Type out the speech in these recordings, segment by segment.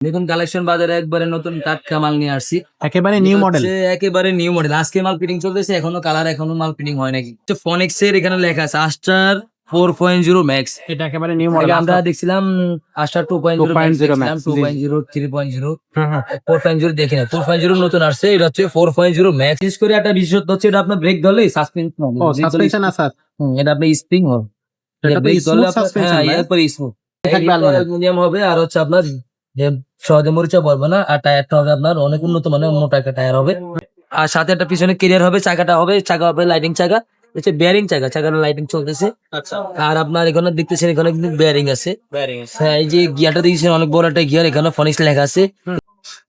দেখুন কালেকশন বাজারে একবারে নতুন টাটকা মাল নিয়ে আসছি। একেবারে নিউ মডেল একেবারে নিউ মডেল আজকে মাল ফিটিং চলতেছে এখনও কালার এখনও মাল ফিটিং হয় নাকি? ফনিক্স এর এখানে লেখা আছে Aster four point zero max এটা একেবারে নিউ মডেল আমরা দেখছিলাম Aster two point zero 2.0 two point zero three point zero four point zero দেখি না ফোর পয়েন্ট জিরো নতুন আসছে এটা হচ্ছে ফোর পয়েন্ট জিরো ম্যাক্স বিশেষ করে একটা বিশেষত্ব হচ্ছে এটা আপনার ব্রেক ধরলে সাসপেনশন আছে এটা আপনি স্প্রিং হবে। ব্রেক ধরলে smooth হ্যাঁ এরপরে স্মুথ অ্যালুমিনিয়াম হবে আর হচ্ছে আপনার যে সহজে মরিচা পড়বে না আর টায়ারটা হবে আপনার অনেক উন্নত মানের মোটা একটা টায়ার হবে। আর সাথে একটা পিছনে কেরিয়ার হবে চাকাটা হবে চাকা হবে লাইটিং চাকা। হচ্ছে বেয়ারিং চাকা চাকার লাইটিং চলতেছে। আচ্ছা। আর আপনার এখানে দেখতেছেন এখানে কিন্তু বেয়ারিং আছে। হ্যাঁ এই যে গিয়ারটা দিয়েছেন অনেক বড় একটা গিয়ার এখানে ফনিক্স লেখা আছে।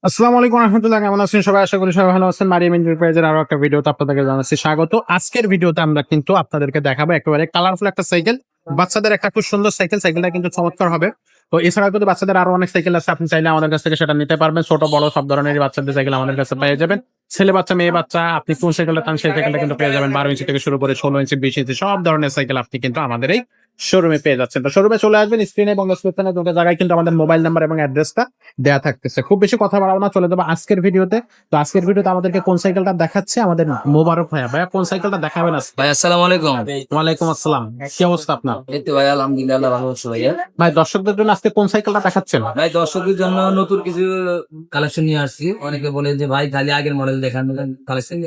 আসসালামু আলাইকুম রহমতুল্লাহ কেমন আছেন সবাই? আশা করি সবাই ভালো আছেন। মারিয়াম এন্টারপ্রাইজের আরও একটা ভিডিওতে আপনাদেরকে জানাচ্ছি স্বাগত। আজকের ভিডিওতে আমরা কিন্তু আপনাদেরকে দেখাবো একেবারে কালারফুল একটা সাইকেল বাচ্চাদের একটা খুব সুন্দর সাইকেল, সাইকেলটা কিন্তু চমৎকার হবে। তো এছাড়া কিন্তু বাচ্চাদের আরও অনেক সাইকেল আছে, আপনি চাইলে আমাদের কাছ থেকে সেটা নিতে পারবেন। ছোট, বড়, সব ধরনের বাচ্চাদের সাইকেল আমাদের কাছে পেয়ে যাবেন। ছেলে বাচ্চা, মেয়ে বাচ্চা, আপনি কোন সাইকেলটা তান সেই সাইকেলটা কিন্তু পেয়ে যাবেন। বারো ইঞ্চি থেকে শুরু করে ষোলো ইঞ্চি, বিশ ইঞ্চি, সব ধরনের সাইকেল আপনি কিন্তু আমাদের এই শোরুমে পেয়ে যাচ্ছেন। তো শোরুমে চলে আসবেন স্ক্রিনে এবং ডিসক্রিপশনে দুটো জায়গায় কিন্তু আমাদের মোবাইল নাম্বার এবং অ্যাড্রেসটা দেওয়া থাকতেছে। খুব বেশি কথা বাড়াবো না চলে যাব আজকের ভিডিওতে। তো আজকের ভিডিওতে আমাদেরকে কোন সাইকেলটা দেখাচ্ছে? আমাদের মোবারক ভাইয়া। ভাইয়া কোন সাইকেলটা দেখাবেন আজকে? ভাই আসসালামু আলাইকুম। ওয়ালাইকুম আসসালাম। কি অবস্থা আপনার? এই তো ভাই আলহামদুলিল্লাহ ভালো আছি ভাইয়া। ভাই দর্শকদের জন্য আজকে কোন সাইকেলটা দেখাচ্ছেন? ভাই দর্শকদের জন্য নতুন কিছু কালেকশন নিয়ে আসছি। অনেকে বলে যে ভাই খালি আগের মডেল দেখান কালেকশন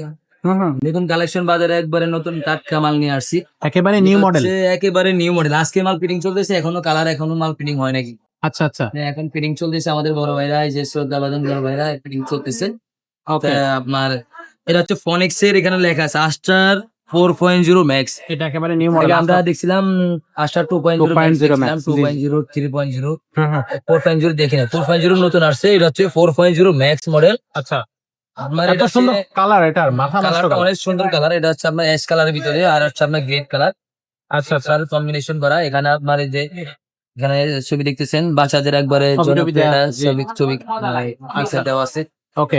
দেখুন কালেকশন বাজারে একবারে নতুন টাটকা মাল নিয়ে আসছি। একেবারে নিউ মডেল একেবারে নিউ মডেল আজকে মাল ফিটিং চলতেছে এখনও কালার এখনও মাল ফিটিং হয় নাকি? আচ্ছা আচ্ছা। হ্যাঁ, এখন ফিটিং চলতেছে আমাদের বড় ভাইরা এই যে শ্রদ্ধা বাদন বড় ভাইরা ফিটিং চলতেছে। আপনার এটা হচ্ছে ফনিক্স এর এখানে লেখা আছে Aster four point zero max এটা একেবারে নিউ মডেল আমরা দেখছিলাম Aster two point 2.0 Max, two point zero three point zero four point zero দেখি না ফোর পয়েন্ট জিরো নতুন আসছে এটা হচ্ছে four point zero max model আচ্ছা। এত সুন্দর কালার এটার মাথা কালারটা অনেক সুন্দর কালার এটা হচ্ছে আপনার অ্যাশ কালারের ভিতরে আর হচ্ছে আপনার কালার আচ্ছা আচ্ছা। কম্বিনেশন করা। এখানে আপনার এই যে এখানে ছবি দেখতেছেন বাচ্চাদের একবারে ছবি দেওয়া আছে।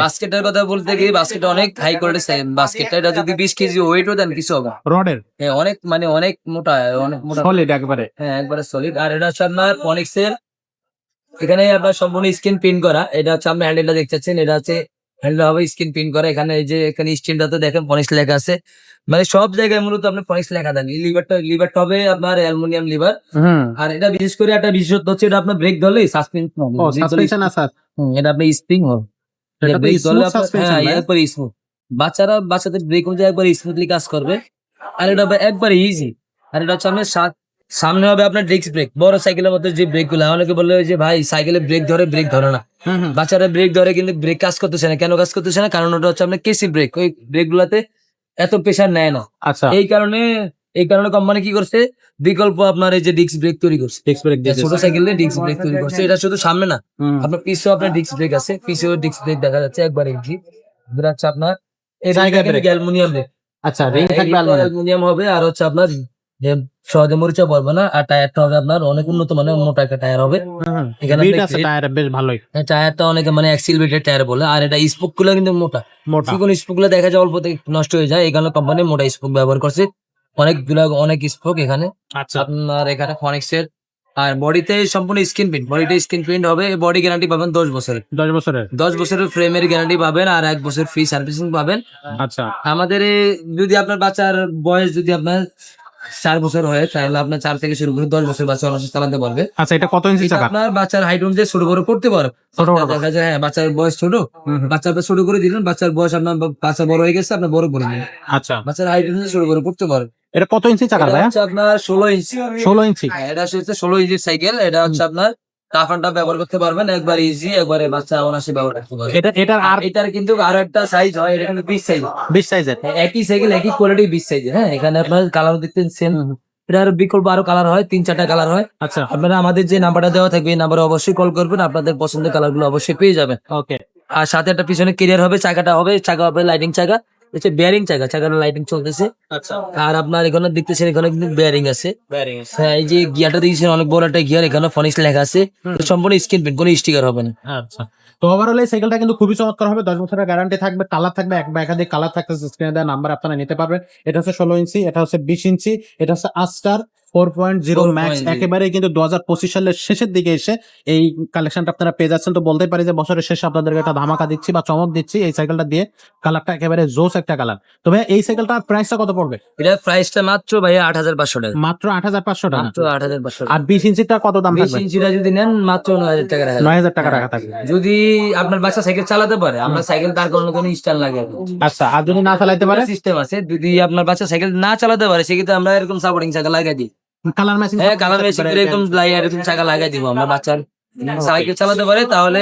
বাস্কেটের কথা বলতে গিয়ে বাস্কেট অনেক হাই কোয়ালিটি বাস্কেটটা এটা যদি বিশ কেজি ওয়েটও দেন কিছু হবে রডের? হ্যাঁ, অনেক মানে অনেক মোটা অনেক মোটা। সলিড একবারে। হ্যাঁ একবারে সলিড আর এটা হচ্ছে আপনার ফনিক্স এর এখানে আপনার সম্পূর্ণ স্ক্রিন প্রিন্ট করা। এটা হচ্ছে আপনি হ্যান্ডেলটা দেখতে পাচ্ছেন এটা হচ্ছে হ্যান্ডেল হবে স্ক্রিন প্রিন্ট করা। এখানে এই যে এখানে স্ক্রিনটাতে দেখেন ফনিক্স লেখা আছে। মানে সব জায়গায় মূলত আপনি ফনিক্স লেখা দেন। লিভারটা লিভারটা হবে আপনার অ্যালুমিনিয়াম লিভার আর এটা বিশেষ করে একটা বিশেষত্ব হচ্ছে এটা আপনার ব্রেক ধরলে সাসপেন্স সাসপেনশন আছে এটা আপনি স্প্রিং হবে। ব্রেক ধরলে হ্যাঁ স্মুথ বাচ্চারা বাচ্চাদের ব্রেক অনুযায়ী একবার স্মুথলি কাজ করবে। আর এটা একবার ইজি আর এটা হচ্ছে আপনার সা- সামনে হবে আপনার ডিস্ক ব্রেক বড় সাইকেলের মধ্যে যে ব্রেকগুলো অনেকে বললে যে ভাই সাইকেলে ব্রেক ধরে ব্রেক ধরে না। বাচ্চারা ব্রেক ধরে কিন্তু ব্রেক কাজ করতেছে না। কেন কাজ করতেছে না? কারণ ওটা হচ্ছে আপনার কেসি ব্রেক ওই ব্রেক গুলাতে এত প্রেশার নেয় না। আচ্ছা। এই কারণে এই কারণে কোম্পানি কি করছে? বিকল্প আপনার এই যে ডিস্ক ব্রেক তৈরি করছে। ডিস্ক ব্রেক দিয়ে ছোট সাইকেলে ডিস্ক ব্রেক তৈরি করছে। এটা শুধু সামনে না। আপনার পিছেও আপনার ডিস্ক ব্রেক আছে। পিছেও ডিস্ক ব্রেক দেখা যাচ্ছে একবার ইঞ্চি আপনার এই। অ্যালুমিনিয়াম ব্রেক আচ্ছা রিং থাকবে অ্যালুমিনিয়াম হবে আর হচ্ছে আপনার যে সহজে মরিচা পড়বে না আর টায়ারটা হবে আপনার অনেক উন্নত মানের মোটা একটা টায়ার হবে। এখানে টায়ারে বেশ ভালোই। টায়ারটা অনেকে মানে অ্যাক্সিলবেটেড টায়ার বলে আর এটা স্পোকগুলো কিন্তু মোটা। মোটা। চিকন স্পোকগুলো দেখা যায় অল্প নষ্ট হয়ে যায় এখানে কোম্পানি মোটা স্পোক ব্যবহার করছে। অনেকগুলা অনেক স্পোক এখানে। আচ্ছা। আপনার এখানে ফনিক্স এর। আর বডিতে সম্পূর্ণ স্ক্রিন প্রিন্ট বডিতে স্ক্রিন প্রিন্ট হবে বডি গ্যারান্টি পাবেন দশ বছরের। দশ বছরের? দশ বছরের ফ্রেমের গ্যারান্টি পাবেন আর এক বছর ফ্রি সার্ভিসিং পাবেন। আচ্ছা। আমাদের যদি আপনার বাচ্চার বয়স যদি আপনার চার বছর হয় তাহলে আপনার চার থেকে শুরু করে দশ বছর বাচ্চা অনার্স চালাতে পারবে। আচ্ছা এটা কত ইঞ্চি চাকা? আপনার বাচ্চার হাইট অনুযায়ী ছোট বড় করতে পারো। ছোট বড়। দেখা যায় হ্যাঁ বাচ্চার বয়স ছোট। হুম, শুরু ছোট করে দিলেন বাচ্চার বয়স আপনার বাচ্চা বড় হয়ে গেছে আপনার বড় করে দিলেন। আচ্ছা। বাচ্চার হাইট অনুযায়ী শুরু করে করতে পারো এটা কত ইঞ্চি চাকা ভাই আপনার ষোলো ইঞ্চি ষোলো ইঞ্চি হ্যাঁ, এটা হচ্ছে ষোলো ইঞ্চির সাইকেল এটা হচ্ছে আপনার টাফ ব্যবহার করতে পারবেন একবার ইজি একবারে বাচ্চা অনাসে ব্যবহার করতে পারবেন। এটা এটার আর এটার কিন্তু আরও একটা সাইজ হয় এটা কিন্তু বিশ সাইজ বিশ সাইজের একই সাইকেল একই কোয়ালিটি বিশ সাইজ হ্যাঁ? এখানে আপনার কালার দেখতেন সেম এটার বিকল্প আরও কালার হয় তিন চারটা কালার হয়। আচ্ছা। আপনারা আমাদের যে নাম্বারটা দেওয়া থাকবে এই নাম্বারে অবশ্যই কল করবেন আপনাদের পছন্দের কালারগুলো অবশ্যই পেয়ে যাবেন। ওকে আর সাথে একটা পিছনে কেরিয়ার হবে চাকাটা হবে চাকা হবে লাইটিং চাকা। হচ্ছে বেয়ারিং চাকা চাকার লাইটিং চলতেছে। আচ্ছা। আর আপনার এখানে দেখতেছেন এখানে কিন্তু বেয়ারিং আছে। হ্যাঁ এই যে গিয়ারটা দিয়েছেন অনেক বড় একটা গিয়ার এখানে ফনিক্স লেখা আছে। সম্পূর্ণ স্ক্রিন প্রিন্ট কোনো স্টিকার হবে না। আচ্ছা। তো ওভারঅল এই সাইকেলটা কিন্তু খুবই চমৎকার হবে। দশ বছরের গ্যারান্টি থাকবে কালার থাকবে এক বা একাধিক কালার থাকতে স্ক্রিনে দেওয়া নাম্বার আপনারা নিতে পারবেন। এটা হচ্ছে ষোলো ইঞ্চি এটা হচ্ছে বিশ ইঞ্চি এটা হচ্ছে Aster four point zero max একেবারে কিন্তু দু হাজার পঁচিশ সালের শেষের দিকে এসে এই কালেকশনটা আপনারা পেয়ে যাচ্ছেন। তো বলতে পারি যে বছরের শেষে আপনাদেরকে একটা ধামাকা দিচ্ছি বা চমক দিচ্ছি এই সাইকেলটা দিয়ে। কালারটা একেবারে জোস একটা কালার তো ভাই এই সাইকেলটার প্রাইসটা কত পড়বে? এটা প্রাইসটা মাত্র ভাইয়া আট হাজার পাঁচশো টাকা। মাত্র আট হাজার পাঁচশো টাকা। মাত্র আট হাজার পাঁচশো আর বিশ ইঞ্চিটা কত দাম বিশ ইঞ্চিটা যদি নেন মাত্র নয় হাজার টাকা নয় হাজার টাকা রাখা থাকবে। যদি আপনার বাচ্চা সাইকেল চালাতে পারে আমরা সাইকেল তার কোনো কোনো স্ট্যান্ড লাগে আচ্ছা আর যদি না চালাইতে পারে? সিস্টেম আছে। যদি আপনার বাচ্চা সাইকেল না চালাতে পারে সেক্ষেত্রে আমরা এরকম সাপোর্টিং সাইকেল লাগাই দিই। কালার ম্যাচিং হ্যাঁ কালার এরকম লাই এরকম চাকা লাগাই দিব আমরা বাচ্চার। সাইকেল চালাতে পারে তাহলে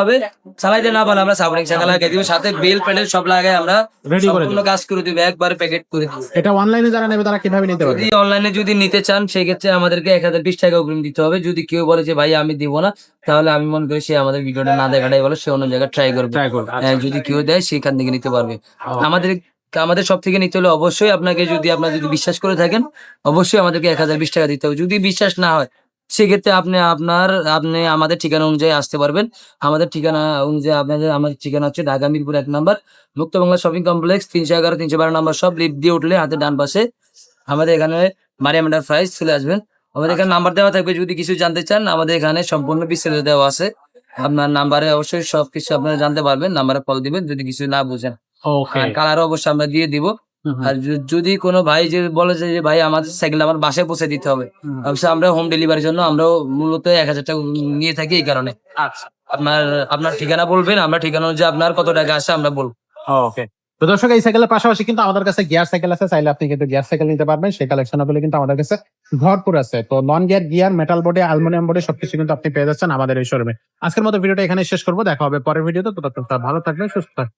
হবে। চালাইতে না পারলে আমরা সাপোর্টিং চাকা লাগাই দিব সাথে বেল প্যাডেল সব লাগাই আমরা Ready করে সম্পূর্ণ কাজ করে দিব একবারে প্যাকেট করে দিব। এটা অনলাইনে যারা নেবে তারা কীভাবে নিতে পারবে? যদি অনলাইনে যদি নিতে চান সেই ক্ষেত্রে আমাদেরকে এক হাজার বিশ টাকা অগ্রিম দিতে হবে। যদি কেউ বলে যে ভাই আমি দিব না তাহলে আমি মনে করি সে আমাদের ভিডিওটা না দেখাটাই বলে সে অন্য জায়গায় ট্রাই করবে। ট্রাই করবে। হ্যাঁ, যদি কেউ দেয় সেখান থেকে নিতে পারবে। আমাদের আমাদের সব থেকে নিতে হলে অবশ্যই আপনাকে যদি আপনার যদি বিশ্বাস করে থাকেন অবশ্যই আমাদেরকে এক হাজার বিশ টাকা দিতে হবে। যদি বিশ্বাস না হয় সেক্ষেত্রে আপনি আপনার আপনি আমাদের ঠিকানা অনুযায়ী আসতে পারবেন। আমাদের ঠিকানা অনুযায়ী আপনাদের আমাদের ঠিকানা হচ্ছে ঢাকা মিরপুর এক নাম্বার মুক্ত বাংলা শপিং কমপ্লেক্স তিনশো এগারো তিনশো বারো নাম্বার সব লিফট দিয়ে উঠলে হাতে ডান পাশে আমাদের এখানে মারিয়াম প্রাইস চলে আসবেন আমাদের এখানে নাম্বার দেওয়া থাকবে যদি কিছু জানতে চান আমাদের এখানে সম্পূর্ণ বিস্তারিত দেওয়া আছে। আপনার নাম্বারে অবশ্যই সবকিছু আপনারা জানতে পারবেন নাম্বারে কল দিবেন যদি কিছু না বুঝেন। আর কালার অবশ্যই আমরা দিয়ে দিব। আর যদি কোনো ভাই যে বলে যে ভাই আমাদের সাইকেল আমার বাসায় পৌঁছে দিতে হবে অবশ্যই আমরা হোম ডেলিভারির জন্য আমরাও মূলত এক হাজার টাকা নিয়ে থাকি এই কারণে। আচ্ছা। আপনার আপনার ঠিকানা বলবেন আমরা ঠিকানা অনুযায়ী আপনার কত টাকা আসে আমরা বলব। ওকে তো দর্শক এই সাইকেলের পাশাপাশি কিন্তু আমাদের কাছে গিয়ার সাইকেল আছে চাইলে আপনি কিন্তু গিয়ার সাইকেল নিতে পারবেন সেই কালেকশনগুলো কিন্তু আমাদের কাছে ভরপুর আছে। তো নন গিয়ার গিয়ার মেটাল বোর্ডে অ্যালুমিনিয়াম বোর্ডে সবকিছু কিন্তু আপনি পেয়ে যাচ্ছেন আমাদের এই শোরুমে আজকের মতো ভিডিওটা এখানে শেষ করব দেখা হবে পরের ভিডিওতে তো ভালো থাকবেন সুস্থ থাকবেন।